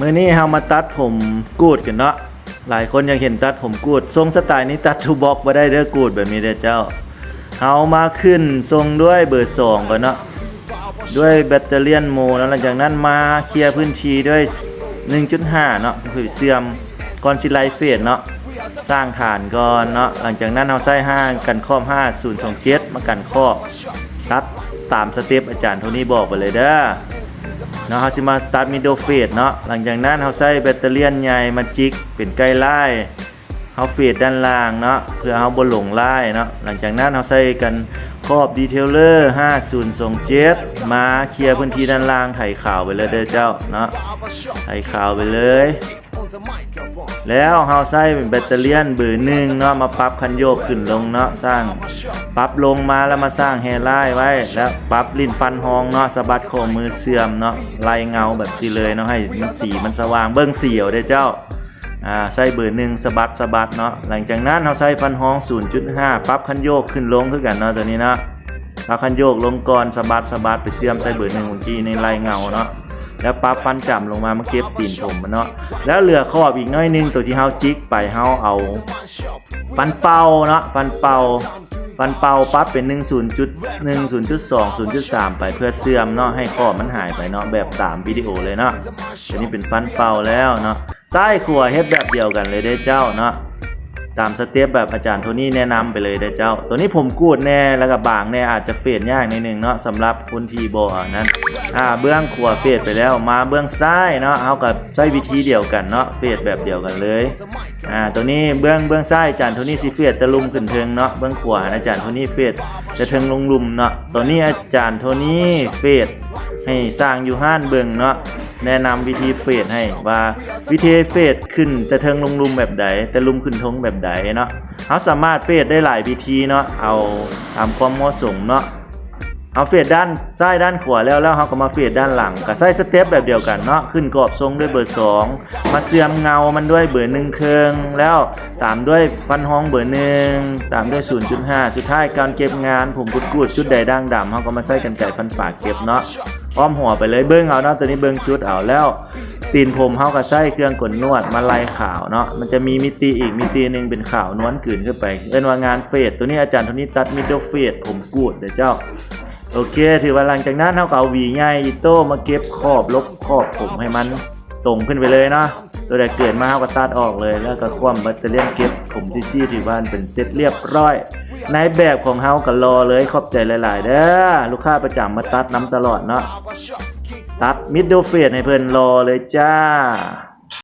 มื่อนี้เฮามาตัดผมกูดกันเนาะหลายคนยังเห็นตัดผมกูด ทรงสไตล์นี้ตัดทูบ็อกบ่ได้เด้อกูดแบบนี้เด้อเจ้าเฮามาขึ้นทรงด้วยเบอร์2ก่อนเนาะด้วยแบตเตอรี่โมแล้วหลังจากนั้นมาเคลียร์พื้นที่ด้วย 1.5 เนาะคือเสื่อมก่อนสิไลฟ์เฟสเนาะสร้างฐานก่อนเนาะหลังจากนั้นเฮาใส่5กันครอบ5027 มากันครอบตัดตามสเต็ปอาจารย์โทนี่บอกไปเลยเด้อ เนาะเฮาสิมาสตาร์ทมิดเดิลเฟดเนาะหลังจากนั้นเฮาใส่แบตเตอรี่ใหญ่มาจิกเป็นไกลไล่เฮาเฟดด้านล่างเนาะเพื่อเฮาบ่หลงไล่เนาะหลังจากนั้นเฮาใส่กันครอบดีเทลเลอร์5027มาเคลียร์พื้นที่ด้านล่างไถขาวไปเลยเด้อเจ้าเนาะไถขาวไปเลย แล้วเฮาใส่เป็นแบตเตอรี่เบอร์หนึ่งเนาะมาปรับคันโยกขึ้นลงเนาะสร้างปรับลงมาแล้วมาสร้างแฮร์ไลน์ไว้ แล้วปรับลิ้นฟันหองเนาะสะบัดข้อมือเสื่อมเนาะไล่เงาแบบสิเลยเนาะให้มันสีมันสว่างเบิ่งเสียวเด้เจ้าอ่าใส่เบอร์หนึ่งสะบัดสะบัดเนาะหลังจากนั้นเฮาใส่ฟันหอง 0.5 ปรับคันโยกขึ้นลงคือกันเนาะตัวนี้เนาะปรับคันโยกลงก่อนสะบัดสะบัดไปเสื่อมใส่เบอร์หนึ่งเมื่อกี้ในไล่เงาเนาะ แล้วปลาฟันจำลงมามาเก็บตีนผมมันเนาะแล้วเหลือขอบอีกน้อยนึงตัวที่เฮาจิกไปเฮาเอา ฟันเป่าเนาะฟันเป่าฟันเป่าปั๊บเป็น 1 0 1 0.2 0.3 ไปเพื่อเสื่อมเนาะให้ขอบมันหายไปเนาะแบบตามวิดีโอเลยเนาะอันนี้เป็นฟันเป่าแล้วเนาะซ้ขวเฮ็ดแบบเดียวกันเลยเด้เจ้าเนาะ ตามสเต็ปแบบอาจารย์โทนี่แนะนำไปเลยเด้อเจ้า ตัวนี้ผมกูดแน่แล้วก็บางแน่อาจจะเฟดยากนิดนึงเนาะสำหรับคนทีบ่นั้นอ่าเบื้องขวาเฟดไปแล้วมาเบื้องซ้ายเนาะเอากับใช้วิธีเดียวกันเนาะเฟดแบบเดียวกันเลยอ่าตัวนี้เบื้องเบื้องซ้ายอาจารย์โทนี่สิเฟดตะลุมขึ้นเทิงเนาะเบื้องขวาอาจารย์โทนี่เฟดจะเทิงลงลุมเนาะตัวนี้อาจารย์โทนี่เฟดให้สร้างอยู่ห้านเบิ่งเนาะ แนะนำวิธีเฟดให้ว่าวิธีเฟดขึ้นแต่เทิงลงลุมแบบใดแต่ลุมขึ้นทงแบบใดเนาะเขาสามารถเฟดได้หลายวิธีเนาะเอาตามความเหมาะสมเนาะ เอาเฟดด้านซ้ายด้านขวาแล้วแล้วเขาก็มาเฟดด้านหลังก็ใส่สเต็ปแบบเดียวกันเนาะขึ้นกรอบทรงด้วยเบอร์ 2 มาเสื่อมเงามันด้วยเบอร์หนึ่งเครืองแล้วตามด้วยฟันห้องเบอร์หนึ่งตามด้วย 0.5 สุดท้ายการเก็บงาน ผมกุดกูดจุดใดด่างดำเขาก็มาใส่กันไก่ฟันปากเก็บเนาะอ้อมหัวไปเลยเบิ้งเอาเนาะตัวนี้เบิ้งจุดเอาแล้วตีนผมเฮากับไส้เครื่องกดนวดมาไล่ขาวเนาะมันจะมีมิติอีกมิติหนึ่งเป็นขาวนวลกืนขึ้นไป เอิ้นว่างานเฟดตัวนี้อาจารย์ทนี่ตัดมิดเดิลเฟดผมกูดเดี๋ยวเจ้า โอเค ถือว่าหลังจากนั้นเฮาก็เอาหวีใหญ่อิโต้มาเก็บขอบลบขอบผมให้มันตรงขึ้นไปเลยเนาะตัวใดเกิดมาเฮาก็ตัดออกเลย แล้วก็คว่ำแบตเตอรี่เก็บผมซี่ๆที่บ้าเป็นเสร็จเรียบร้อยในแบบของเฮาก็รอเลยขอบใจหลาย ๆ เด้อลูกค้าประจำมาตัดน้ำตลอดเนาะตัดมิดเดิลเฟดให้เพิ่นรอเลยจ้า